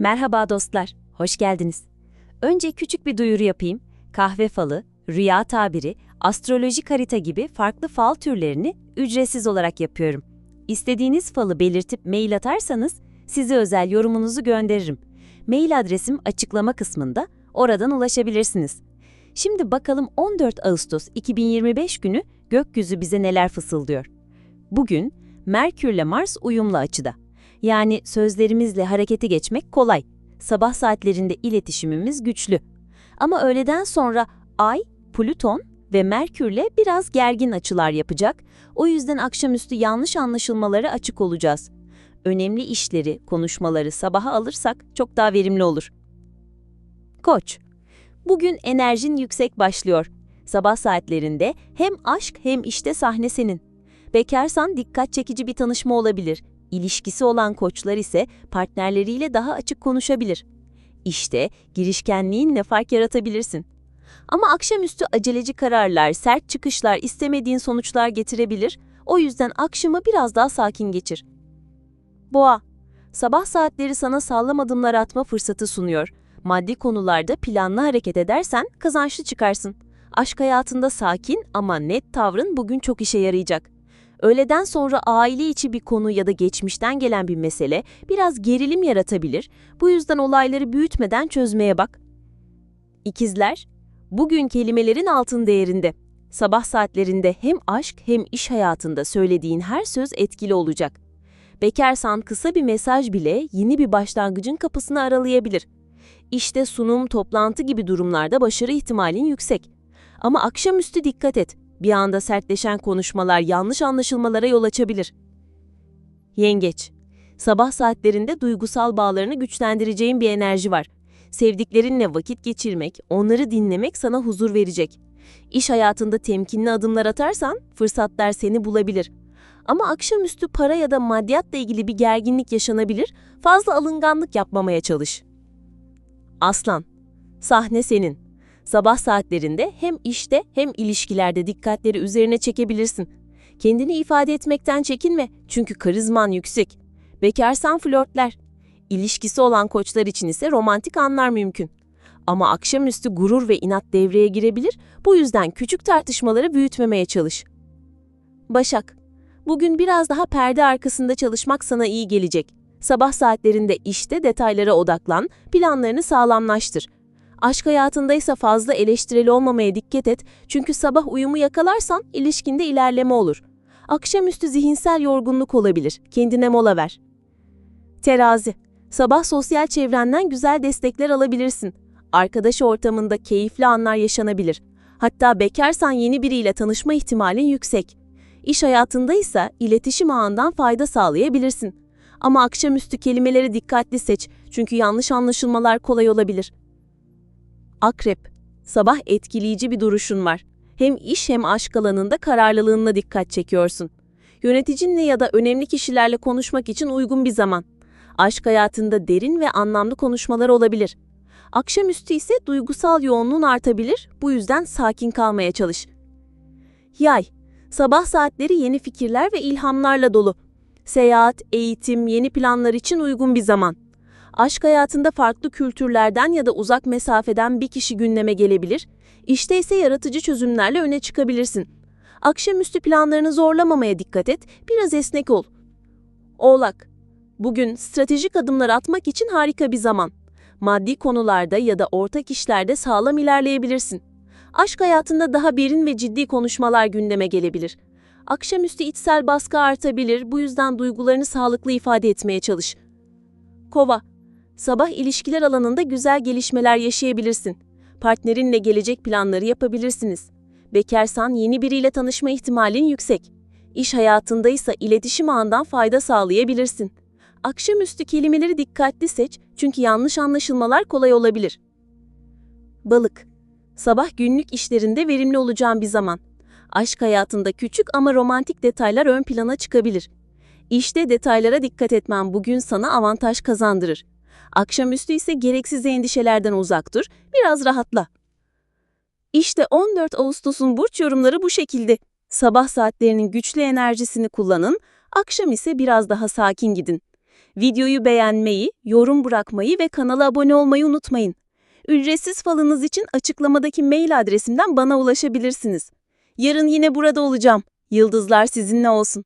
Merhaba dostlar, hoş geldiniz. Önce küçük bir duyuru yapayım. Kahve falı, rüya tabiri, astrolojik harita gibi farklı fal türlerini ücretsiz olarak yapıyorum. İstediğiniz falı belirtip mail atarsanız size özel yorumunuzu gönderirim. Mail adresim açıklama kısmında, oradan ulaşabilirsiniz. Şimdi bakalım 14 Ağustos 2025 günü gökyüzü bize neler fısıldıyor. Bugün Merkürle Mars uyumlu açıda. Yani sözlerimizle harekete geçmek kolay. Sabah saatlerinde iletişimimiz güçlü. Ama öğleden sonra Ay, Plüton ve Merkürle biraz gergin açılar yapacak. O yüzden akşamüstü yanlış anlaşılmalara açık olacağız. Önemli işleri, konuşmaları sabaha alırsak çok daha verimli olur. Koç Bugün enerjin yüksek başlıyor. Sabah saatlerinde hem aşk hem işte sahne senin. Bekarsan dikkat çekici bir tanışma olabilir. İlişkisi olan koçlar ise partnerleriyle daha açık konuşabilir. İşte girişkenliğinle fark yaratabilirsin. Ama akşamüstü aceleci kararlar, sert çıkışlar istemediğin sonuçlar getirebilir. O yüzden akşamı biraz daha sakin geçir. Boğa, sabah saatleri sana sağlam adımlar atma fırsatı sunuyor. Maddi konularda planlı hareket edersen kazançlı çıkarsın. Aşk hayatında sakin ama net tavrın bugün çok işe yarayacak. Öğleden sonra aile içi bir konu ya da geçmişten gelen bir mesele biraz gerilim yaratabilir. Bu yüzden olayları büyütmeden çözmeye bak. İkizler, bugün kelimelerin altın değerinde. Sabah saatlerinde hem aşk hem iş hayatında söylediğin her söz etkili olacak. Bekarsan kısa bir mesaj bile yeni bir başlangıcın kapısını aralayabilir. İşte sunum, toplantı gibi durumlarda başarı ihtimalin yüksek. Ama akşamüstü dikkat et. Bir anda sertleşen konuşmalar yanlış anlaşılmalara yol açabilir. Yengeç, sabah saatlerinde duygusal bağlarını güçlendireceğin bir enerji var. Sevdiklerinle vakit geçirmek, onları dinlemek sana huzur verecek. İş hayatında temkinli adımlar atarsan fırsatlar seni bulabilir. Ama akşamüstü para ya da maddiyatla ilgili bir gerginlik yaşanabilir, fazla alınganlık yapmamaya çalış. Aslan, sahne senin. Sabah saatlerinde hem işte hem ilişkilerde dikkatleri üzerine çekebilirsin. Kendini ifade etmekten çekinme çünkü karizman yüksek. Bekarsan flörtler. İlişkisi olan koçlar için ise romantik anlar mümkün. Ama akşamüstü gurur ve inat devreye girebilir, bu yüzden küçük tartışmaları büyütmemeye çalış. Başak, bugün biraz daha perde arkasında çalışmak sana iyi gelecek. Sabah saatlerinde işte detaylara odaklan, planlarını sağlamlaştır. Aşk hayatındaysa fazla eleştireli olmamaya dikkat et çünkü sabah uyumu yakalarsan ilişkinde ilerleme olur. Akşamüstü zihinsel yorgunluk olabilir, kendine mola ver. Terazi, sabah sosyal çevrenden güzel destekler alabilirsin. Arkadaş ortamında keyifli anlar yaşanabilir. Hatta bekarsan yeni biriyle tanışma ihtimalin yüksek. İş hayatında ise iletişim ağından fayda sağlayabilirsin. Ama akşamüstü kelimeleri dikkatli seç çünkü yanlış anlaşılmalar kolay olabilir. Akrep, sabah etkileyici bir duruşun var. Hem iş hem aşk alanında kararlılığınla dikkat çekiyorsun. Yöneticinle ya da önemli kişilerle konuşmak için uygun bir zaman. Aşk hayatında derin ve anlamlı konuşmalar olabilir. Akşamüstü ise duygusal yoğunluğun artabilir, bu yüzden sakin kalmaya çalış. Yay, sabah saatleri yeni fikirler ve ilhamlarla dolu. Seyahat, eğitim, yeni planlar için uygun bir zaman. Aşk hayatında farklı kültürlerden ya da uzak mesafeden bir kişi gündeme gelebilir, işte ise yaratıcı çözümlerle öne çıkabilirsin. Akşamüstü planlarını zorlamamaya dikkat et, biraz esnek ol. Oğlak, bugün stratejik adımlar atmak için harika bir zaman. Maddi konularda ya da ortak işlerde sağlam ilerleyebilirsin. Aşk hayatında daha derin ve ciddi konuşmalar gündeme gelebilir. Akşamüstü içsel baskı artabilir, bu yüzden duygularını sağlıklı ifade etmeye çalış. Kova, sabah ilişkiler alanında güzel gelişmeler yaşayabilirsin. Partnerinle gelecek planları yapabilirsiniz. Bekarsan yeni biriyle tanışma ihtimalin yüksek. İş hayatında ise iletişim ağından fayda sağlayabilirsin. Akşamüstü kelimeleri dikkatli seç çünkü yanlış anlaşılmalar kolay olabilir. Balık, sabah günlük işlerinde verimli olacağın bir zaman. Aşk hayatında küçük ama romantik detaylar ön plana çıkabilir. İşte detaylara dikkat etmen bugün sana avantaj kazandırır. Akşamüstü ise gereksiz endişelerden uzak dur, biraz rahatla. İşte 14 Ağustos'un burç yorumları bu şekilde. Sabah saatlerinin güçlü enerjisini kullanın, akşam ise biraz daha sakin gidin. Videoyu beğenmeyi, yorum bırakmayı ve kanala abone olmayı unutmayın. Ücretsiz falınız için açıklamadaki mail adresimden bana ulaşabilirsiniz. Yarın yine burada olacağım. Yıldızlar sizinle olsun.